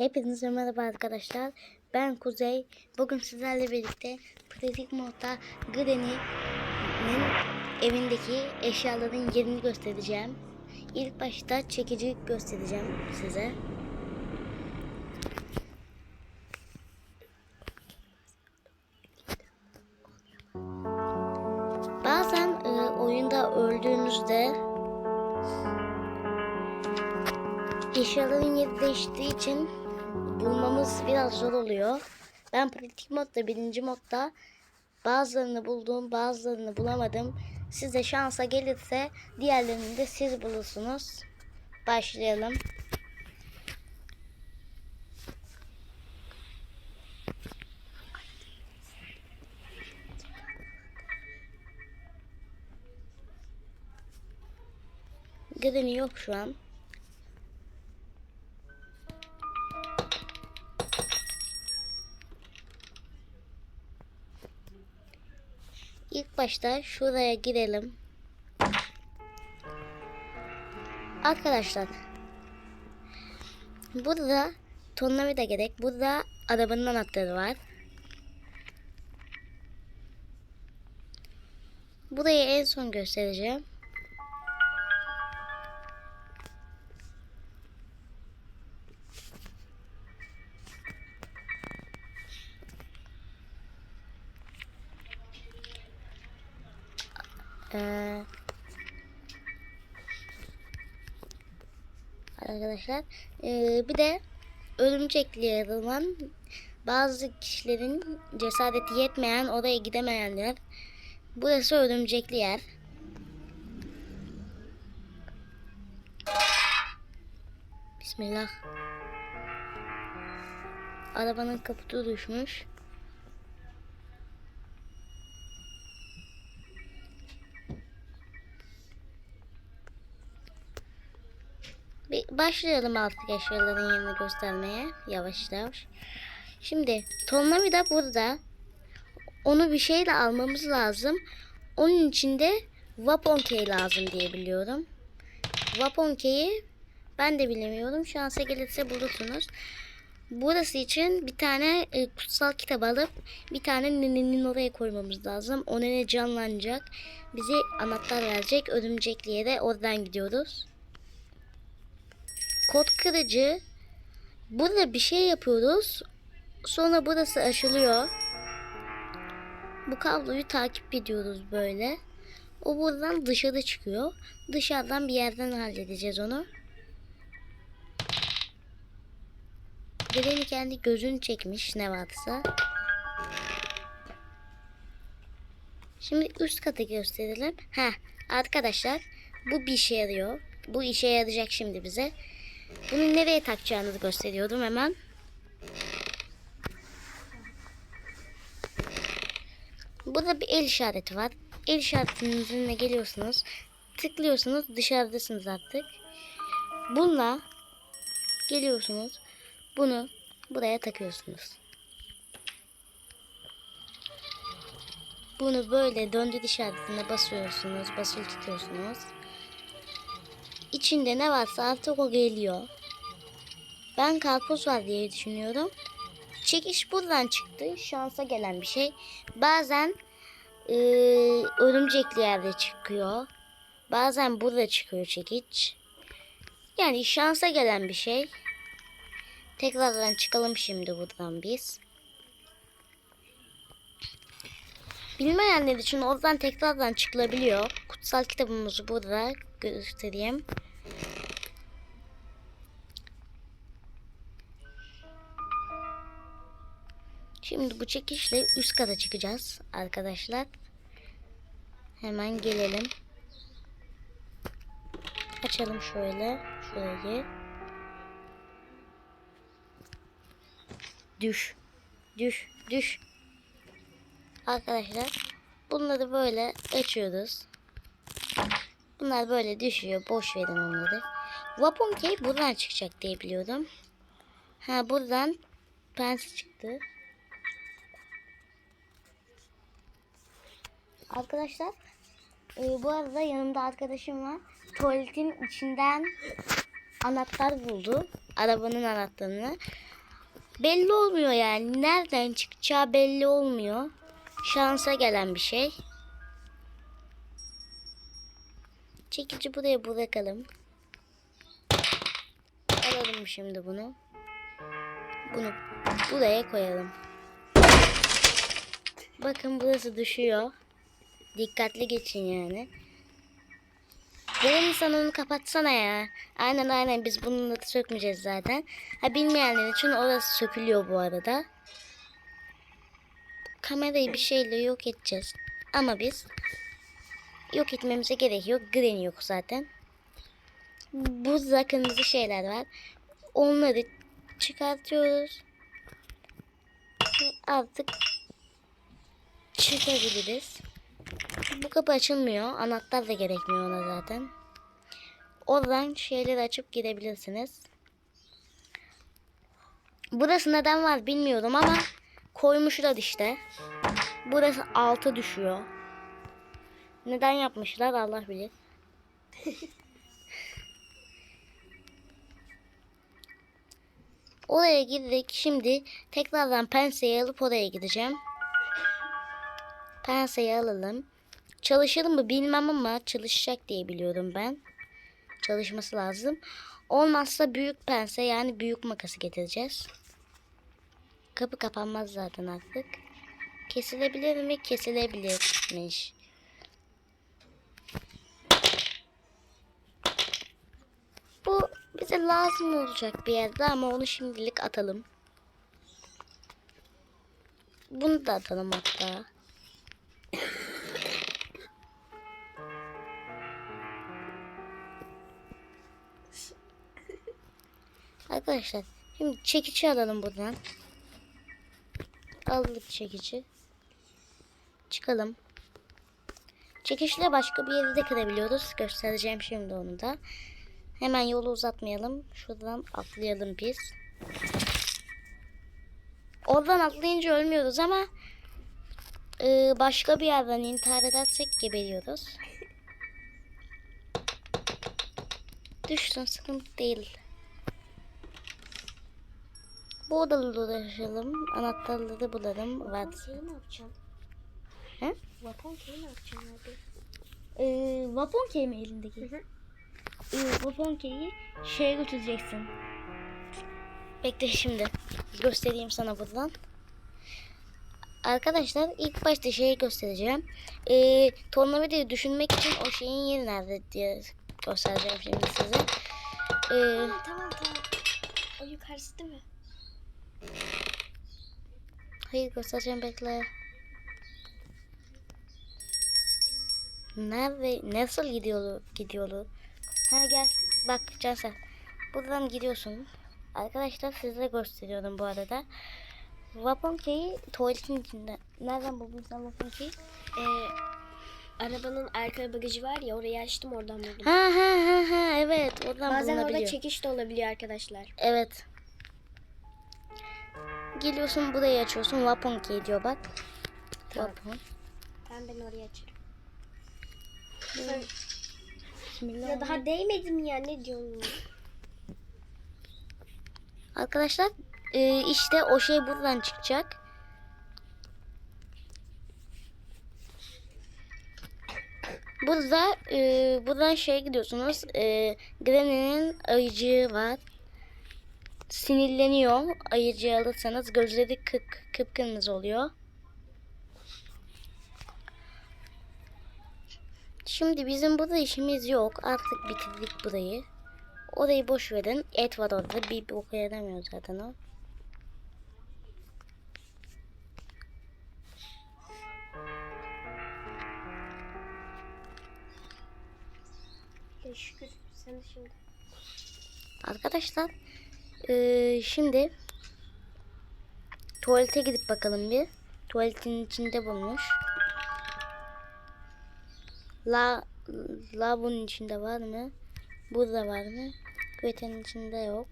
Hepinize merhaba arkadaşlar. Ben Kuzey. Bugün sizlerle birlikte pratik modda Granny'nin evindeki eşyaların yerini göstereceğim. İlk başta çekici göstereceğim size. Bazen e, oyunda öldüğünüzde eşyaların yeri değiştiği için bulmamız biraz zor oluyor. Ben pratik modda, birinci modda bazılarını buldum, bazılarını bulamadım. Size şansa gelirse diğerlerini de siz bulursunuz. Başlayalım. Granny yok şu an. İlk başta şuraya girelim. Arkadaşlar. Burada tornavida gerek. Burada arabanın anahtarı var. Burayı en son göstereceğim. Arkadaşlar. Ee, bir de örümcekli yaralan bazı kişilerin cesareti yetmeyen oraya gidemeyenler. Burası örümcekli yer. Bismillah. Arabanın kaputu düşmüş Bir başlayalım artık eşyaların yerini göstermeye. Yavaş yavaş. Şimdi tornavida burada. Onu bir şeyle almamız lazım. Onun için de Vapon key lazım diye biliyorum. Vapon key'i ben de bilemiyorum. Şansa gelirse bulursunuz. Burası için bir tane e, kutsal kitap alıp bir tane nenenin oraya koymamız lazım. O nene canlanacak. Bize anahtar verecek. Örümcekliğe de oradan gidiyoruz kod kırıcı. Burada bir şey yapıyoruz. Sonra burası açılıyor. Bu kabloyu takip ediyoruz böyle. O buradan dışarı çıkıyor. Dışarıdan bir yerden halledeceğiz onu. Granny kendi gözünü çekmiş ne varsa. Şimdi üst katı gösterelim. Ha arkadaşlar bu bir işe yarıyor. Bu işe yarayacak şimdi bize. Bunu nereye takacağınızı gösteriyordum hemen. Burada bir el işareti var. El işaretinin üzerine geliyorsunuz. Tıklıyorsunuz. Dışarıdasınız artık. Bununla geliyorsunuz. Bunu buraya takıyorsunuz. Bunu böyle döndür işaretine basıyorsunuz. Basılı tutuyorsunuz. İçinde ne varsa artık o geliyor. Ben karpuz var diye düşünüyorum. Çekiş buradan çıktı. Şansa gelen bir şey. Bazen e, örümcekli yerde çıkıyor. Bazen burada çıkıyor çekiç. Yani şansa gelen bir şey. Tekrardan çıkalım şimdi buradan biz. Bilmeyenler için oradan tekrardan çıkılabiliyor. Kutsal kitabımızı burada göstereyim. Şimdi bu çekişle üst kata çıkacağız arkadaşlar. Hemen gelelim. Açalım şöyle. Şöyle. Düş. Düş. Düş. Arkadaşlar bunları böyle açıyoruz. Bunlar böyle düşüyor. Boş verin onları. Vapon key buradan çıkacak diye biliyordum. Ha buradan pens çıktı. Arkadaşlar e, bu arada yanımda arkadaşım var. Tuvaletin içinden anahtar buldu. Arabanın anahtarını. belli olmuyor yani. Nereden çıkacağı belli olmuyor. Şansa gelen bir şey. Çekici buraya bırakalım. Alalım şimdi bunu. Bunu buraya koyalım. Bakın burası düşüyor. Dikkatli geçin yani. Gelin sen onu kapatsana ya. Aynen aynen biz bununla da sökmeyeceğiz zaten. Ha bilmeyenler için orası sökülüyor bu arada. Kamerayı bir şeyle yok edeceğiz. Ama biz yok etmemize gerek yok. Gren yok zaten. Burada kırmızı şeyler var. Onları çıkartıyoruz. Artık çıkabiliriz. Bu kapı açılmıyor. Anahtar da gerekmiyor ona zaten. Oradan şeyleri açıp girebilirsiniz. Burası neden var bilmiyorum ama koymuşlar işte. Burası altı düşüyor. Neden yapmışlar Allah bilir. Oraya girdik. Şimdi tekrardan penseyi alıp oraya gideceğim. Penseyi alalım. Çalışır mı bilmem ama çalışacak diye biliyorum ben. Çalışması lazım. Olmazsa büyük pense yani büyük makası getireceğiz. Kapı kapanmaz zaten artık. Kesilebilir mi? Kesilebilirmiş. Bu bize lazım olacak bir yerde ama onu şimdilik atalım. Bunu da atalım hatta. Arkadaşlar şimdi çekici alalım buradan. Aldık çekici. Çıkalım. Çekişle başka bir yeri de kırabiliyoruz. Göstereceğim şimdi onu da. Hemen yolu uzatmayalım. Şuradan atlayalım biz. Oradan atlayınca ölmüyoruz ama e, başka bir yerden intihar edersek geberiyoruz. Düşsün sıkıntı değil. Bu odaları uğraşalım. Anahtarları bulalım. Var. Şeyi ne yapacağım? He? Vapon şeyi ne yapacağım abi? Ee, vapon key mi elindeki? Hı hı. Ee, vapon key'i şeye götüreceksin. Bekle şimdi. Göstereyim sana buradan. Arkadaşlar ilk başta şeyi göstereceğim. Ee, tornavidayı düşünmek için o şeyin yeri nerede diye göstereceğim şimdi size. Ee, Ha, tamam tamam. O yukarısı değil mi? Hayır göstereceğim bekle. Nerede? Nasıl gidiyor? Gidiyor. Ha gel. Bak Cansel. Buradan gidiyorsun. Arkadaşlar size gösteriyorum bu arada. Vapon key'i tuvaletin içinde. Nereden buldun sen vapon key'i? Ee, arabanın arka bagajı var ya orayı açtım oradan buldum. Ha ha ha ha evet. Oradan Bazen orada bulunabiliyor. çekiş de olabiliyor arkadaşlar. Evet. Geliyorsun burayı açıyorsun. Vapon key diyor bak. Tamam. Vapon. Ben ben orayı açarım. Bismillah. Ya daha değmedim ya ne diyorsun? Arkadaşlar e, işte o şey buradan çıkacak. Burada e, buradan şeye gidiyorsunuz. E, Granny'nin ayıcığı var. Sinirleniyor. Ayıcığı alırsanız gözleri kıp, kıpkırmızı oluyor. Şimdi bizim burada işimiz yok. Artık bitirdik burayı. Orayı boş verin. Et var orada. Bir boka yaramıyor zaten o. Ya şükür sen de şimdi. Arkadaşlar eee, şimdi tuvalete gidip bakalım bir. Tuvaletin içinde bulmuş. La lavabonun içinde var mı? Burada var mı? Küvetenin içinde yok.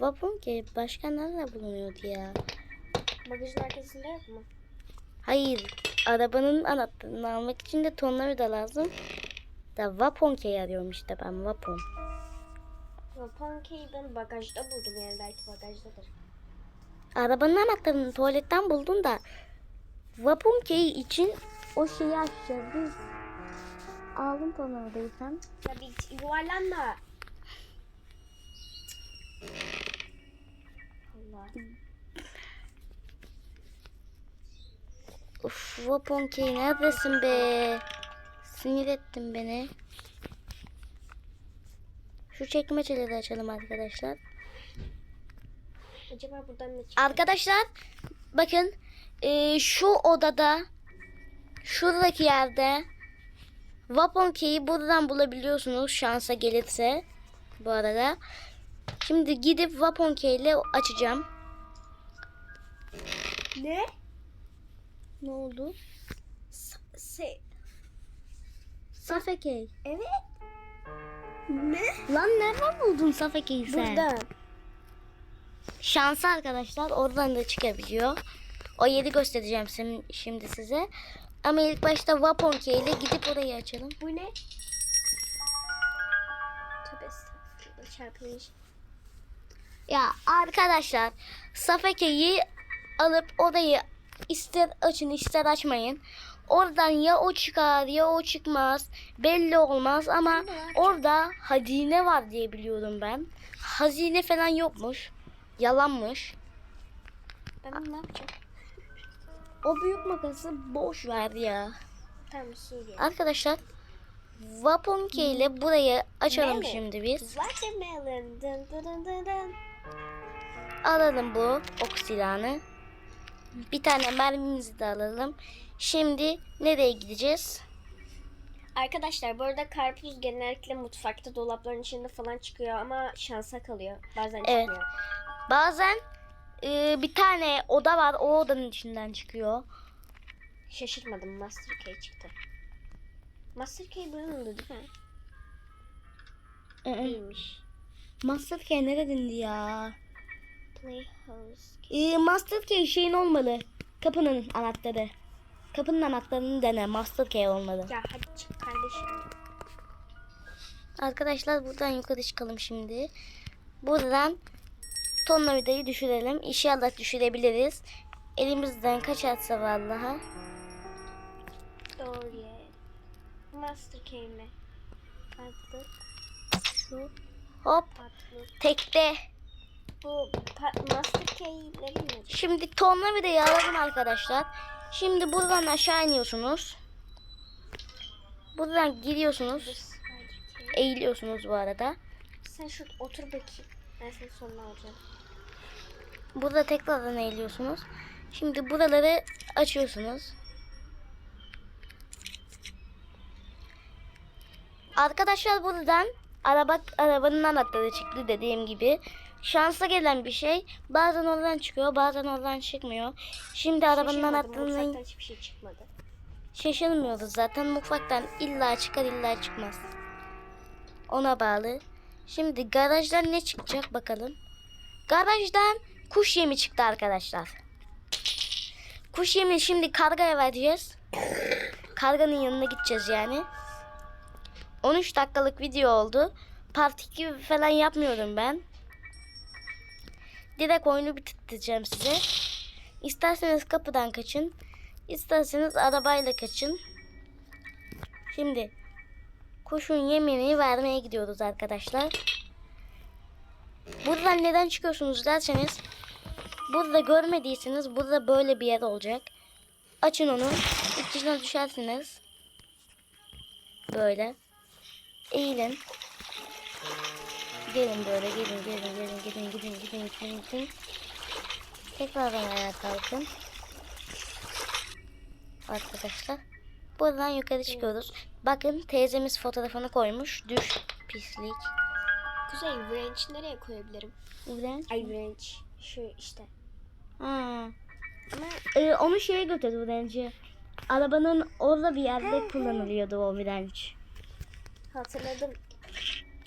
Vapun ki başka nerede bulunuyordu ya? Bagajın arkasında yok mu? Hayır. Arabanın anahtarını almak için de tornavida lazım. Da vapon key arıyorum işte ben vapon. Ya Pancake'i ben bagajda buldum yani belki bagajdadır. Arabanın anahtarını tuvaletten buldun da Vapun Key için o şeyi açacağız. Biz aldım sen. Ya bir yuvarlanma. Allah. Uf Vapun Key neredesin be? Sinir ettin beni. Şu çekmeceleri açalım arkadaşlar. Acaba buradan ne çıkıyor? Arkadaşlar bakın eee, şu odada şuradaki yerde Vapon Key'i buradan bulabiliyorsunuz şansa gelirse bu arada. Şimdi gidip Vapon Key ile açacağım. Ne? Ne oldu? Se Safe Key. evet. Ne? Lan nereden buldun Safe Key'i sen? Buradan. Şansı arkadaşlar oradan da çıkabiliyor. O yeri göstereceğim şimdi size. Ama ilk başta Vapon Key ile gidip orayı açalım. Bu ne? Tövbe estağfurullah çarpılmış. Ya arkadaşlar Safeke'yi alıp odayı ister açın ister açmayın. Oradan ya o çıkar ya o çıkmaz. Belli olmaz ama orada hazine var diye biliyorum ben. Hazine falan yokmuş. Yalanmış. Ben ne yapacağım? O büyük makası boş ver ya. Tamam Suriye. Arkadaşlar Vaponke ile burayı açalım Ne? şimdi biz. Watermelon. Dın dın dın dın. Alalım bu ok silahını. Bir tane mermimizi de alalım. Şimdi nereye gideceğiz? Arkadaşlar bu arada karpuz genellikle mutfakta dolapların içinde falan çıkıyor ama şansa kalıyor. Bazen Evet. çıkmıyor. Bazen e, bir tane oda var. O odanın içinden çıkıyor. Şaşırmadım Master Key çıktı. Master Key buranın da değil mi? Değilmiş. Master Key neredeydi ya? Playhouse. E, Master Key şeyin olmalı. Kapının anahtarı. Kapının anahtarını dene. Master Key olmalı. Ya hadi çık kardeşim. Arkadaşlar buradan yukarı çıkalım şimdi. Buradan tonlavidayı düşürelim. İnşallah düşürebiliriz. Elimizden kaçarsa vallahi. Doğru ya. Master Key mi? Atlık. Şu. Hop. Atlık. Tekte. Bu Master Key ne bileyim. Şimdi tornavidayı alalım arkadaşlar. Şimdi buradan aşağı iniyorsunuz. Buradan giriyorsunuz. Eğiliyorsunuz bu arada. Sen şurada otur bakayım. Ben senin sonuna alacağım. Burada tekrardan eğiliyorsunuz. Şimdi buraları açıyorsunuz. Arkadaşlar buradan araba arabanın anahtarı çıktı dediğim gibi. Şansa gelen bir şey bazen oradan çıkıyor bazen oradan çıkmıyor. Şimdi arabanın anahtarını hiçbir şey çıkmadı. şaşırmıyoruz zaten mutfaktan illa çıkar illa çıkmaz. Ona bağlı. Şimdi garajdan ne çıkacak bakalım. Garajdan kuş yemi çıktı arkadaşlar. Kuş yemi şimdi kargaya vereceğiz. Karganın yanına gideceğiz yani. 13 dakikalık video oldu. Part 2 falan yapmıyorum ben. Direkt oyunu bitireceğim size. İsterseniz kapıdan kaçın. İsterseniz arabayla kaçın. Şimdi kuşun yemini vermeye gidiyoruz arkadaşlar. Buradan neden çıkıyorsunuz derseniz burada görmediyseniz burada böyle bir yer olacak. Açın onu. İçine düşersiniz. Böyle. Eğilin. Gelin böyle gelin gelin gelin gelin gidin gidin gidin gidin. Tekrardan ayağa kalkın. Arkadaşlar. Buradan yukarı çıkıyoruz. Bakın teyzemiz fotoğrafını koymuş. Düş pislik. Kuzey wrench nereye koyabilirim? Ulan. Ay wrench. Şu işte. Ha. Ama Ee, onu şeye götürdü bence. Arabanın orada bir yerde kullanılıyordu o virenç. Hatırladım.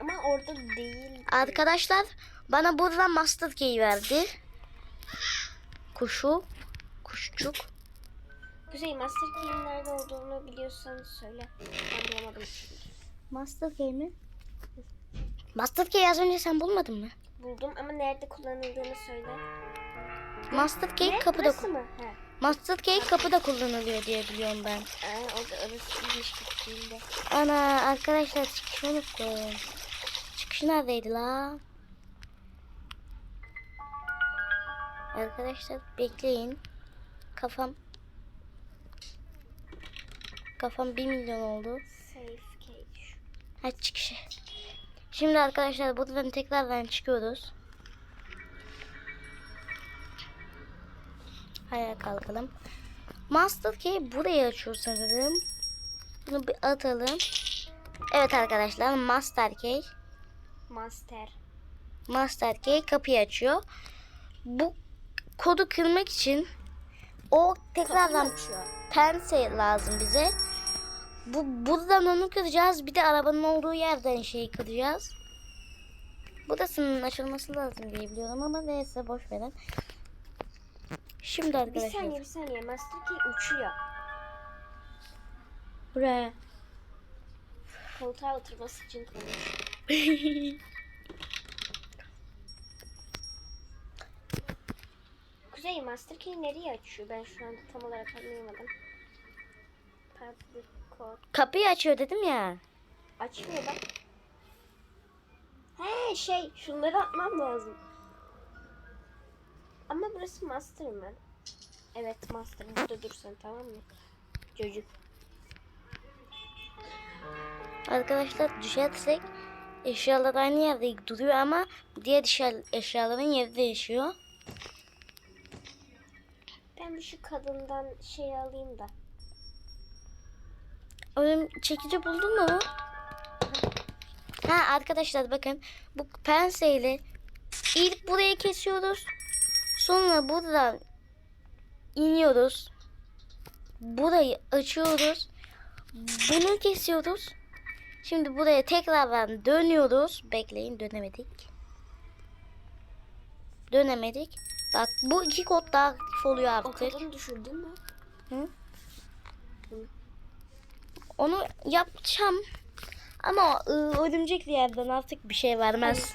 Ama orada değil. Arkadaşlar bana buradan master key verdi. Kuşu. Kuşçuk. Kuzey Master Key'in nerede olduğunu biliyorsan söyle. Ben bulamadım. Master key mi? Master Key az önce sen bulmadın mı? Buldum ama nerede kullanıldığını söyle. Master Key Ne? kapıda Burası mı? He. Master Key kapıda kullanılıyor diye biliyorum ben. Aa, o da orası gittiğinde. Ana arkadaşlar çıkışı unuttum. Çıkışı neredeydi la? Arkadaşlar bekleyin. Kafam Kafam 1 milyon oldu. Ha çıkışı. Şimdi arkadaşlar buradan tekrardan çıkıyoruz. Ayağa kalkalım. Master Key burayı açıyor sanırım. Bunu bir atalım. Evet arkadaşlar Master Key. Master. Master Key kapıyı açıyor. Bu kodu kırmak için o tekrardan pense lazım bize. Bu buradan onu kıracağız. Bir de arabanın olduğu yerden şeyi kıracağız. Burasının açılması lazım diye biliyorum ama neyse boş verin. Şimdi Bir arkadaşlar. saniye bir saniye. Master key uçuyor. Buraya. Koltuğa oturması için konuş. Kuzey Master key nereye açıyor? Ben şu anda tam olarak anlayamadım. Kapıyı açıyor dedim ya. Açmıyor bak. He şey şunları atmam lazım. Burası master mı? Evet master. Burada dur sen tamam mı? Çocuk. Arkadaşlar düşersek eşyalar aynı yerde duruyor ama diğer eşya- eşyaların yeri değişiyor. Ben bir şu kadından şey alayım da. Ölüm çekici buldun mu? Ha arkadaşlar bakın bu penseyle ilk burayı kesiyoruz. Sonra buradan iniyoruz. Burayı açıyoruz. Bunu kesiyoruz. Şimdi buraya tekrardan dönüyoruz. Bekleyin dönemedik. Dönemedik. Bak bu iki kod daha aktif oluyor O artık. kadını düşürdün mü? Hı? Onu yapacağım. Ama ıı, örümcekli yerden artık bir şey vermez.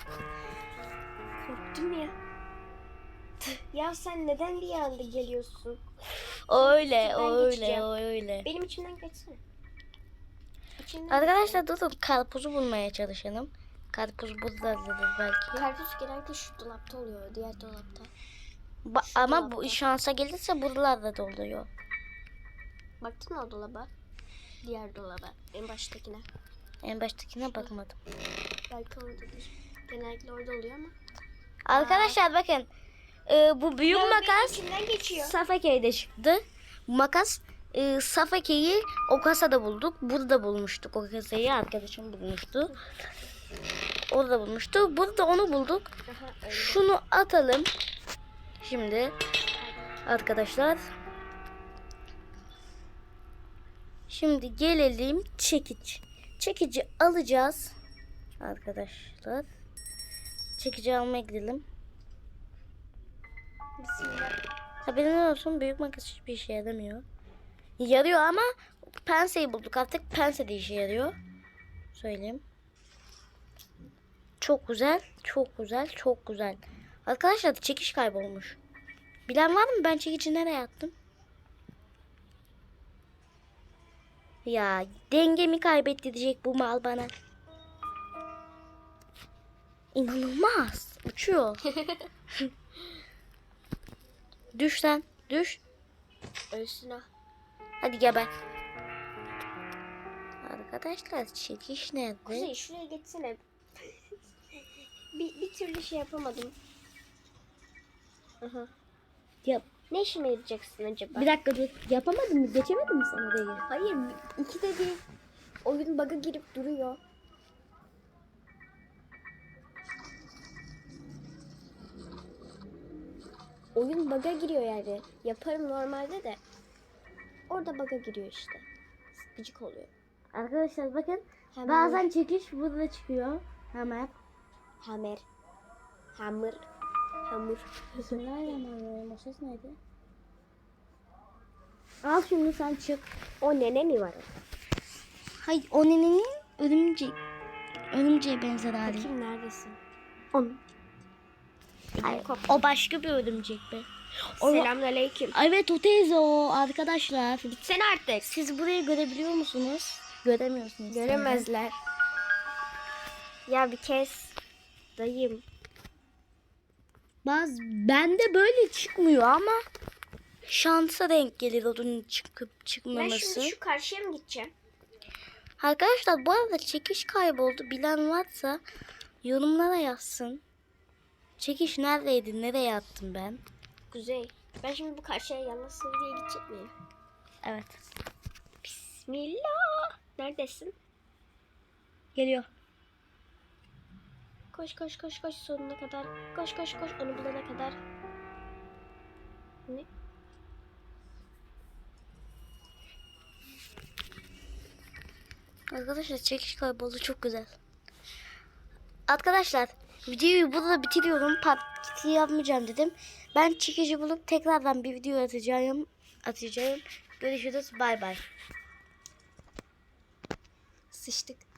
Korktum ya. Ya sen neden bir anda geliyorsun? Öyle, Ben öyle, geçeceğim. öyle. Benim içimden geçsene. İçinden Arkadaşlar durun karpuzu bulmaya çalışalım. Karpuz buradadır belki. Karpuz genellikle şu dolapta oluyor. Diğer dolapta. Ba- şu ama bu dolapta. şansa gelirse buralarda da oluyor. Baktın mı o dolaba? Diğer dolaba. En baştakine. En baştakine bakmadım. Belki oradadır. Genellikle orada oluyor ama. Arkadaşlar bakın. Iı, bu büyük Ya makas. Safake'de çıktı. Bu makas e, Safake'yi o kasada bulduk. Burada bulmuştuk o kasayı. Arkadaşım bulmuştu. Orada bulmuştu. Burada onu bulduk. Şunu atalım. Şimdi arkadaşlar. Şimdi gelelim çekiç. Çekici alacağız. Arkadaşlar. Çekici almaya gidelim. Bismillah. Haberin olsun büyük makas hiçbir işe yaramıyor. Yarıyor ama penseyi bulduk artık. Pense de işe yarıyor. Söyleyeyim. Çok güzel, çok güzel, çok güzel. Arkadaşlar çekiş kaybolmuş. Bilen var mı ben çekici nereye attım? Ya dengemi kaybettirecek bu mal bana. İnanılmaz. Uçuyor. düş lan. Düş. Ölsün ha. Hadi geber. Arkadaşlar çekiş nerede? Kuzey şuraya geçsene. bir, bir türlü şey yapamadım. Aha. Yap. Ne işime yarayacaksın acaba? Bir dakika dur. Yapamadın mı? Geçemedin mi sen orayı? Hayır iki de değil. Oyun bug'a girip duruyor. Oyun bug'a giriyor yani. Yaparım normalde de. Orada bug'a giriyor işte. Gıcık oluyor. Arkadaşlar bakın. Hammer. Bazen çekiş burada çıkıyor. Hemen. Hammer. Hammer. Hamur. Bismillahirrahmanirrahim. O ses neydi? Al şunu sen çık. O nene mi var? Hayır o nenenin örümcek. Örümceğe benzer hali. Bakayım neredesin? On. Hayır, o başka bir örümcek be. Selamünaleyküm. Evet o teyze o arkadaşlar. Gitsene artık. Siz burayı görebiliyor musunuz? Göremiyorsunuz. Göremezler. Ya bir kez dayım. Baz bende böyle çıkmıyor ama şansa denk gelir onun çıkıp Ben çıkmaması. şimdi şu karşıya mı gideceğim? Arkadaşlar bu arada çekiş kayboldu. Bilen varsa yorumlara yazsın. Çekiş neredeydi? Nereye attım ben? Kuzey. Ben şimdi bu karşıya yalnız diye gidecek miyim? Evet. Bismillah. Neredesin? Geliyor. Koş koş koş koş sonuna kadar. Koş koş koş onu bulana kadar. Ne? Arkadaşlar çekiş kayboldu çok güzel. Arkadaşlar videoyu burada bitiriyorum. Part yapmayacağım dedim. Ben çekici bulup tekrardan bir video atacağım. Atacağım. Görüşürüz. Bay bay. Sıçtık.